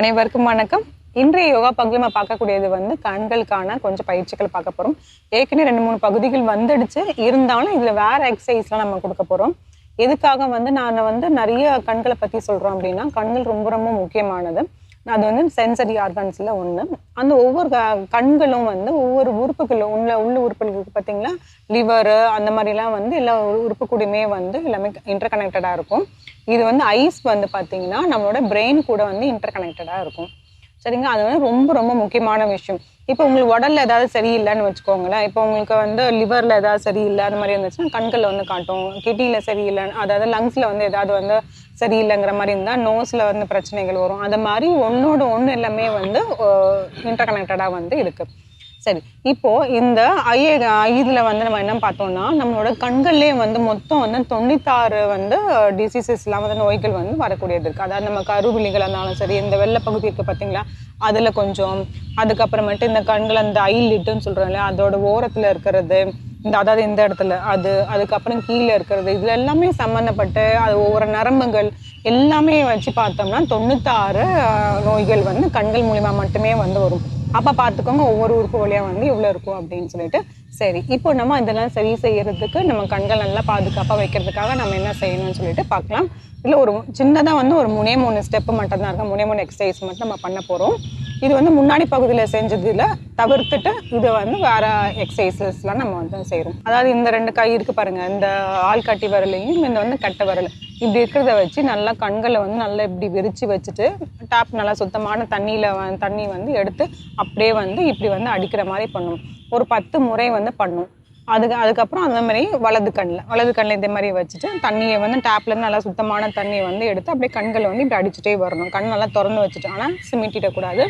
அனைவருக்கும் வணக்கம். இன்றைய யோகா பகுதியில் நம்ம பார்க்கக்கூடியது வந்து கண்களுக்கான கொஞ்சம் பயிற்சிகள் பார்க்க போகிறோம் ஏற்கனவே ரெண்டு மூணு பகுதிகள் வந்துடுச்சு. இருந்தாலும் இதில் வேறு எக்ஸசைஸ்லாம் நம்ம கொடுக்க போகிறோம் எதுக்காக வந்து நான் வந்து நிறைய கண்களை பற்றி சொல்கிறோம் அப்படின்னா கண்கள் ரொம்ப ரொம்ப முக்கியமானது. அது வந்து சென்சரி ஆர்கன்ஸில் ஒன்று அந்த ஒவ்வொரு க- கண்களும் வந்து ஒவ்வொரு உறுப்புகளும் உள்ள உள்ள உறுப்புகளுக்கு பார்த்தீங்களா லிவரு அந்த மாதிரிலாம் வந்து எல்லா உறுப்பு கூடயுமே வந்து எல்லாமே இன்டர் கனெக்டடாக இருக்கும். இது வந்து ஐஸ் வந்து பார்த்தீங்கன்னா நம்மளோட பிரெயின் கூட வந்து இன்டர் கனெக்டடாக இருக்கும். சரிங்களா? அது வந்து ரொம்ப ரொம்ப முக்கியமான விஷயம். இப்போ உங்களுக்கு உடல்ல ஏதாவது சரியில்லைன்னு வச்சுக்கோங்களேன். இப்போ உங்களுக்கு வந்து லிவர்ல ஏதாவது சரியில்லை அந்த மாதிரி இருந்துச்சுன்னா கண்களில் வந்து காட்டும். கிட்னியில் சரியில்லைன்னு அதாவது லங்ஸ்ல வந்து ஏதாவது வந்து சரியில்லைங்கிற மாதிரி இருந்தால் நோஸ்ல வந்து பிரச்சனைகள் வரும். அந்த மாதிரி ஒன்னோட ஒன்று எல்லாமே வந்து இன்டர் கனெக்டடாக வந்து இருக்குது சரி இப்போ இந்த ஐ இதில் வந்து நம்ம என்ன பார்த்தோம்னா நம்மளோட கண்கள்லேயே வந்து மொத்தம் வந்து தொண்ணூத்தாறு வந்து டிசீசஸ்லாம் வந்து நோய்கள் வந்து வரக்கூடியது இருக்குது அதாவது நம்ம கருவிலிகள் இருந்தாலும் சரி இந்த வெள்ளை பகுதி இருக்குது பார்த்தீங்களா அதில் கொஞ்சம் அதுக்கப்புறமேட்டு இந்த கண்கள் அந்த ஐ லிட்டுன்னு சொல்கிறோம் இல்லையா அதோட ஓரத்தில் இருக்கிறது இந்த அதாவது இந்த இடத்துல அது அதுக்கப்புறம் கீழே இருக்கிறது இதில் எல்லாமே சம்மந்தப்பட்டு அது ஒவ்வொரு நரம்புகள் எல்லாமே வச்சு பார்த்தோம்னா தொண்ணூத்தாறு நோய்கள் வந்து கண்கள் மூலிமா மட்டுமே வந்து வரும். அப்போ பார்த்துக்கோங்க ஒவ்வொரு உறுப்பு வழியாக வந்து இவ்வளோ இருக்கும் அப்படின்னு சொல்லிட்டு. சரி இப்போ நம்ம இதெல்லாம் சரி செய்யறதுக்கு நம்ம கண்கள் நல்லா பாதுகாப்பாக வைக்கிறதுக்காக நம்ம என்ன செய்யணும்னு சொல்லிட்டு பார்க்கலாம் இல்லை ஒரு சின்னதாக வந்து ஒரு முனே மூணு ஸ்டெப்பு மட்டும் தான் இருக்கும் மூணே மூணு எக்ஸசைஸ் மட்டும் நம்ம பண்ண போகிறோம் இது வந்து முன்னாடி பகுதியில் செஞ்சதில் தவிர்த்துட்டு இதை வந்து வேற எக்ஸசைசஸ்லாம் நம்ம வந்து செய்கிறோம் அதாவது இந்த ரெண்டு கை இருக்கு பாருங்க இந்த ஆள் கட்டி வரலையும் இந்த வந்து கட்டை வரலை. இப்படி இருக்கிறத வச்சு நல்லா கண்களை வந்து நல்லா இப்படி விரிச்சு வச்சுட்டு டேப் நல்லா சுத்தமான தண்ணியில் தண்ணி வந்து எடுத்து அப்படியே வந்து இப்படி வந்து அடிக்கிற மாதிரி பண்ணும். ஒரு பத்து முறை வந்து பண்ணும். அதுக்கு அதுக்கப்புறம் அந்த மாதிரி வலது கண்ணில் வலது கண்ணில் இதே மாதிரி வச்சுட்டு தண்ணியை வந்து டேப்லேருந்து நல்லா சுத்தமான தண்ணியை வந்து எடுத்து அப்படியே கண்களை வந்து இப்படி அடிச்சுட்டே வரணும். கண் நல்லா திறந்து வச்சுட்டு ஆனால் சிமிட்டிடக்கூடாது.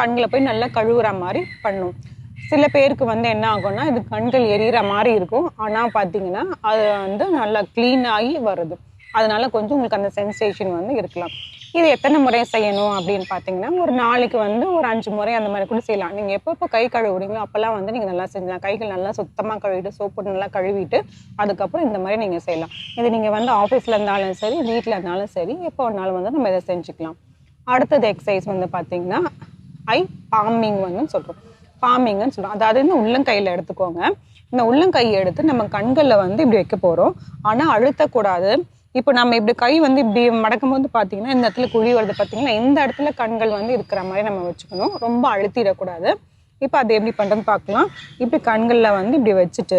கண்களை போய் நல்லா கழுவுற மாதிரி பண்ணும். சில பேருக்கு வந்து என்ன ஆகும்னா இது கண்கள் எரியிற மாதிரி இருக்கும். ஆனால் பார்த்தீங்கன்னா அது வந்து நல்லா க்ளீன் ஆகி வருது. அதனால கொஞ்சம் உங்களுக்கு அந்த சென்சேஷன் வந்து இருக்கலாம். இது எத்தனை முறை செய்யணும் அப்படின்னு பார்த்தீங்கன்னா ஒரு நாளைக்கு வந்து ஒரு அஞ்சு முறை அந்த மாதிரி கூட செய்யலாம். நீங்கள் எப்போ கை கழுவுறீங்களோ அப்போல்லாம் வந்து நீங்கள் நல்லா செஞ்சலாம் கைகள் நல்லா சுத்தமாக கழுவிட்டு சோப்பு நல்லா கழுவிட்டு அதுக்கப்புறம் இந்த மாதிரி நீங்கள் செய்யலாம். இது நீங்கள் வந்து ஆஃபீஸில் இருந்தாலும் சரி வீட்டில் இருந்தாலும் சரி எப்போ வேணாலும் வந்து நம்ம இதை செஞ்சுக்கலாம். அடுத்தது எக்ஸசைஸ் வந்து பார்த்தீங்கன்னா ஐ பாமிங் வந்து சொல்கிறோம் பாமிங்னு சொல்கிறோம் அதாவது இந்த உள்ளங்கையில் எடுத்துக்கோங்க. இந்த உள்ளங்கையை எடுத்து நம்ம கண்களில் வந்து இப்படி வைக்க போகிறோம் ஆனால் அழுத்தக்கூடாது. இப்போ நம்ம இப்படி கை வந்து இப்படி மடக்கும் போது பார்த்தீங்கன்னா இந்த இடத்துல குழி வருது பார்த்தீங்கன்னா இந்த இடத்துல கண்கள் வந்து இருக்கிற மாதிரி நம்ம வச்சுக்கணும். ரொம்ப அழுத்திடக்கூடாது. இப்போ அது எப்படி பண்ணுறதுன்னு பார்க்கலாம். இப்படி கண்களில் வந்து இப்படி வச்சுட்டு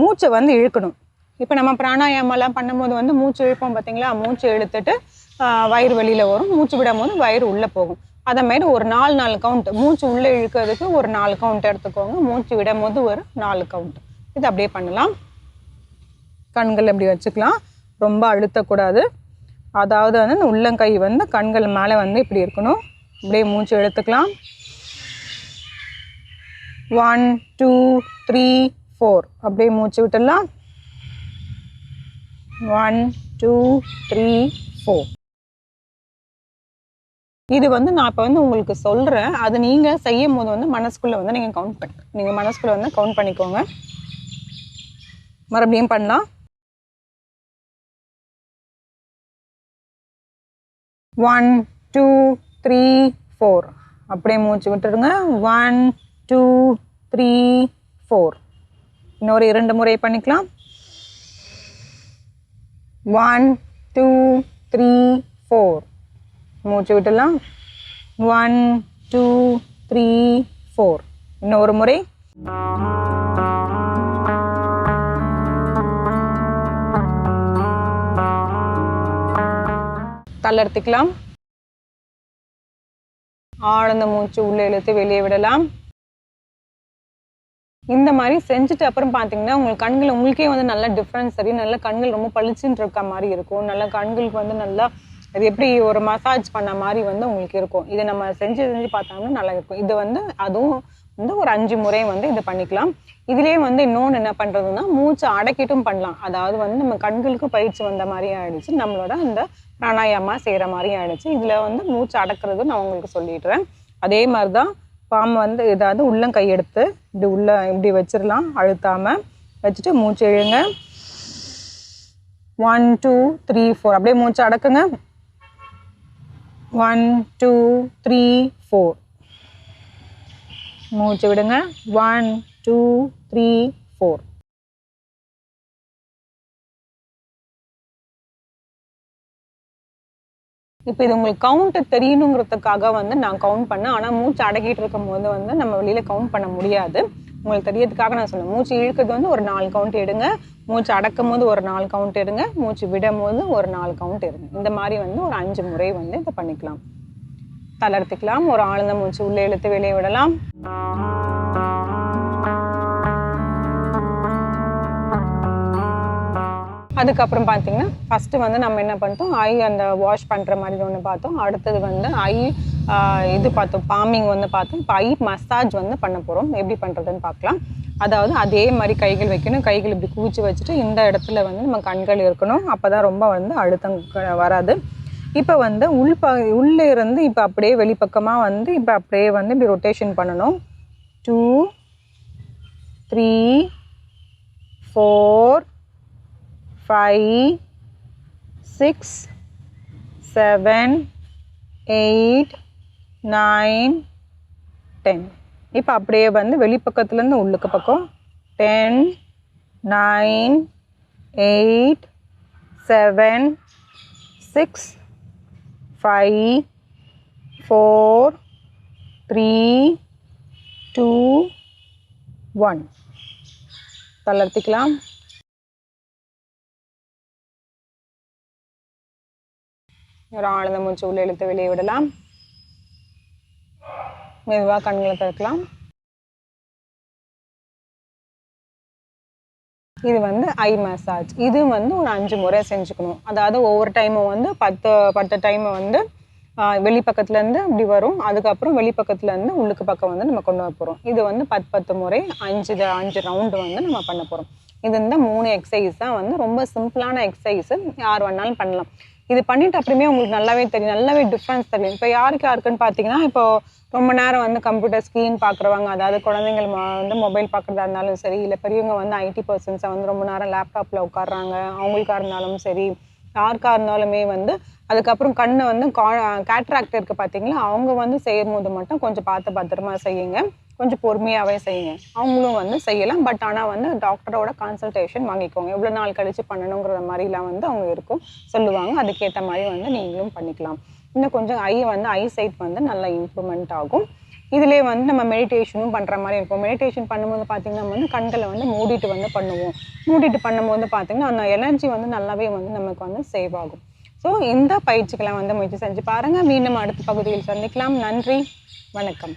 மூச்சை வந்து இழுக்கணும். இப்போ நம்ம பிராணாயாமம்லாம் பண்ணும்போது வந்து மூச்சு இழுப்போம் பார்த்தீங்களா? மூச்சு இழுத்துட்டு வயிறு வெளியில் வரும். மூச்சு விடும் போது வயிறு உள்ளே போகும். அதை மாதிரி ஒரு நாலு நாலு கவுண்ட் மூச்சு உள்ளே இழுக்கிறதுக்கு ஒரு நாலு கவுண்ட் எடுத்துக்கோங்க. மூச்சு விடும் போது ஒரு நாலு கவுண்ட் இது அப்படியே பண்ணலாம். கண்கள் அப்படி வச்சுக்கலாம். ரொம்ப அழுத்தக்கூடாது. அதாவது வந்து இந்த உள்ளங்கை வந்து கண்கள் மேலே வந்து இப்படி இருக்கணும். இப்படியே மூச்சு எடுத்துக்கலாம் ஒன் டூ த்ரீ ஃபோர் அப்படியே மூச்சு விட்டுடலாம். ஒன் டூ த்ரீ ஃபோர் இது வந்து நான் இப்போ வந்து உங்களுக்கு சொல்கிறேன் அது நீங்கள் செய்யும் போது வந்து மனசுக்குள்ளே வந்து நீங்கள் கவுண்ட் பண்ண. நீங்கள் மனசுக்குள்ளே வந்து கவுண்ட் பண்ணிக்கோங்க. மறுபடியும் பண்ணலாம். ஒன் டூ த்ரீ ஃபோர் அப்படியே மூச்சு விட்டுருங்க ஒன் டூ த்ரீ ஃபோர் இன்னொரு இரண்டு முறை பண்ணிக்கலாம். ஒன் டூ த்ரீ ஃபோர் மூச்சு விட்டுலாம் ஒன் டூ த்ரீ ஃபோர் இன்னொரு முறை. தளர்த்திக்கலாம் ஆழ்ந்த மூச்சு உள்ளே இழுத்து வெளியே விடலாம். இந்த மாதிரி செஞ்சுட்டு அப்புறம் பார்த்தீங்கன்னா உங்களுக்கு கண்கள் உங்களுக்கே வந்து நல்ல டிஃப்ரென்ஸ் தெரியும் நல்ல கண்கள் ரொம்ப பளிச்சுன்னு இருக்க மாதிரி இருக்கும். நல்ல கண்களுக்கு வந்து நல்லா அது எப்படி ஒரு மசாஜ் பண்ண மாதிரி வந்து உங்களுக்கு இருக்கும். இதை நம்ம செஞ்சு செஞ்சு பார்த்தோம்னா நல்லா இருக்கும். இது வந்து அதுவும் வந்து ஒரு அஞ்சு முறை வந்து இது பண்ணிக்கலாம். இதுலேயே வந்து இன்னொன்று என்ன பண்ணுறதுன்னா மூச்சு அடக்கிட்டும் பண்ணலாம். அதாவது வந்து நம்ம கண்களுக்கு பயிற்சி வந்த மாதிரி ஆயிடுச்சு. நம்மளோட அந்த பிராணாயாமா செய்கிற மாதிரி ஆயிடுச்சு. இதில் வந்து மூச்சு அடக்கிறது நான் உங்களுக்கு சொல்லிடுறேன். அதே மாதிரி தான் பாம்பு வந்து ஏதாவது உள்ளங்கை எடுத்து இப்படி உள்ள இப்படி வச்சிடலாம் அழுத்தாமல் வச்சுட்டு மூச்சு இழுங்க. ஒன் டூ த்ரீ ஃபோர் அப்படியே மூச்சு அடக்குங்க. ஒன் டூ த்ரீ ஃபோர் மூச்சு விடுங்க. ஒன் டூ த்ரீ ஃபோர் இப்போ இது உங்களுக்கு கவுண்ட்டு தெரியணுங்கிறதுக்காக வந்து நான் கவுண்ட் பண்ணேன். ஆனால் மூச்சு அடக்கிட்டு இருக்கும் போது வந்து நம்ம வெளியில் கவுண்ட் பண்ண முடியாது. உங்களுக்கு தெரியறதுக்காக நான் சொன்னேன். மூச்சு இழுக்கிறது வந்து ஒரு நாலு கவுண்ட் எடுங்க. மூச்சு அடக்கும் போது ஒரு நாலு கவுண்ட் எடுங்க. மூச்சு விடும் போது ஒரு நாலு கவுண்ட் எடுங்க. இந்த மாதிரி வந்து ஒரு அஞ்சு முறை வந்து இதை பண்ணிக்கலாம். தளர்த்திக்கலாம். ஒரு ஆழ்ந்த மூச்சு உள்ளே இழுத்து வெளியே விடலாம். அதுக்கப்புறம் பார்த்தீங்கன்னா ஃபஸ்ட்டு வந்து நம்ம என்ன பண்ணிட்டோம்? ஐ அந்த வாஷ் பண்ணுற மாதிரி ஒன்று பார்த்தோம். அடுத்தது வந்து ஐ இது பார்த்தோம். பாமிங் வந்து பார்த்தோம். இப்போ ஐ மசாஜ் வந்து பண்ண போகிறோம் எப்படி பண்ணுறதுன்னு பார்க்கலாம். அதாவது அதே மாதிரி கைகள் வைக்கணும். கைகள் இப்படி குவிச்சு வச்சுட்டு இந்த இடத்துல வந்து நம்ம கண்கள் இருக்கணும். அப்போ தான் ரொம்ப வந்து அழுத்தம் க- வராது. இப்போ வந்து உள் ப உள்ளே இருந்து இப்போ அப்படியே வெளிப்பக்கமாக வந்து இப்போ அப்படியே வந்து இப்படி ரொட்டேஷன் பண்ணணும். Two three four five six seven eight nine ten இப்போ அப்படியே வந்து வெளிப்பக்கத்துலேருந்து உள்ளுக்கு பக்கம். Ten nine eight seven six five four three two one தளர்த்திக்கலாம் ஒரு ஆழ்ந்த மூச்சு உள்ள இழுத்து வெளியே விடலாம். மெதுவாக கண்களை திறக்கலாம். இது வந்து ஐ மசாஜ் இது வந்து ஒரு அஞ்சு முறை செஞ்சுக்கணும். அதாவது ஒவ்வொரு டைமும் வந்து பத்து பத்து டைம் வந்து வெளிப்பக்கத்துலேருந்து இப்படி வரும். அதுக்கப்புறம் வெளிப்பக்கத்துலேருந்து உள்ளுக்கு பக்கம் வந்து நம்ம கொண்டு வர போகிறோம் இது வந்து பத்து பத்து முறை அஞ்சு அஞ்சு ரவுண்டு வந்து நம்ம பண்ண போகிறோம் இது இந்த மூணு எக்ஸசைஸ் தான் வந்து ரொம்ப சிம்பிளான எக்ஸசைஸு யார் வேணாலும் பண்ணலாம். இது பண்ணிட்டு அப்புறமே உங்களுக்கு நல்லாவே தெரியும். நல்லாவே டிஃப்ரென்ஸ் தெரியும். இப்போ யாருக்கு யாருக்குன்னு பார்த்தீங்கன்னா இப்போ ரொம்ப நேரம் வந்து கம்ப்யூட்டர் ஸ்க்ரீன் பார்க்குறவங்க அதாவது குழந்தைங்கள் ம- வந்து மொபைல் பார்க்குறதா இருந்தாலும் சரி இல்லை பெரியவங்க வந்து ஐடி பர்சன்ஸை வந்து ரொம்ப நேரம் லேப்டாப்பில் உட்காடுறாங்க அவங்களுக்கா இருந்தாலும் சரி யாருக்காக இருந்தாலுமே வந்து அதுக்கப்புறம் கண்ணு வந்து கேட்ராக்ட் இருக்குது பார்த்தீங்களா அவங்க வந்து செய்யும் போது மட்டும் கொஞ்சம் பார்த்து பத்திரமா செய்யுங்க. கொஞ்சம் பொறுமையாகவே செய்யுங்க. அவங்களும் வந்து செய்யலாம். பட் ஆனால் வந்து டாக்டரோட கன்சல்டேஷன் வாங்கிக்கோங்க. எவ்வளோ நாள் கழித்து பண்ணணுங்கிற மாதிரிலாம் வந்து அவங்க இருக்கும். சொல்லுவாங்க. அதுக்கேற்ற மாதிரி வந்து நீங்களும் பண்ணிக்கலாம். இன்னும் கொஞ்சம் ஐ வந்து ஐ சைட் வந்து நல்லா இம்ப்ரூவ்மெண்ட் ஆகும். இதுலேயே வந்து நம்ம மெடிடேஷனும் பண்ணுற மாதிரி இருக்கும். மெடிடேஷன் பண்ணும்போது பார்த்திங்கன்னா வந்து கண்களை வந்து மூடிட்டு வந்து பண்ணுவோம். மூடிட்டு பண்ணும்போது பார்த்திங்கன்னா அந்த எனர்ஜி வந்து நல்லாவே வந்து நமக்கு வந்து சேவ் ஆகும். ஸோ இந்த பயிற்சிகளை வந்து முயற்சி செஞ்சு பாருங்கள் மீண்டும் அடுத்த பகுதியில் சந்திக்கலாம். நன்றி. வணக்கம்.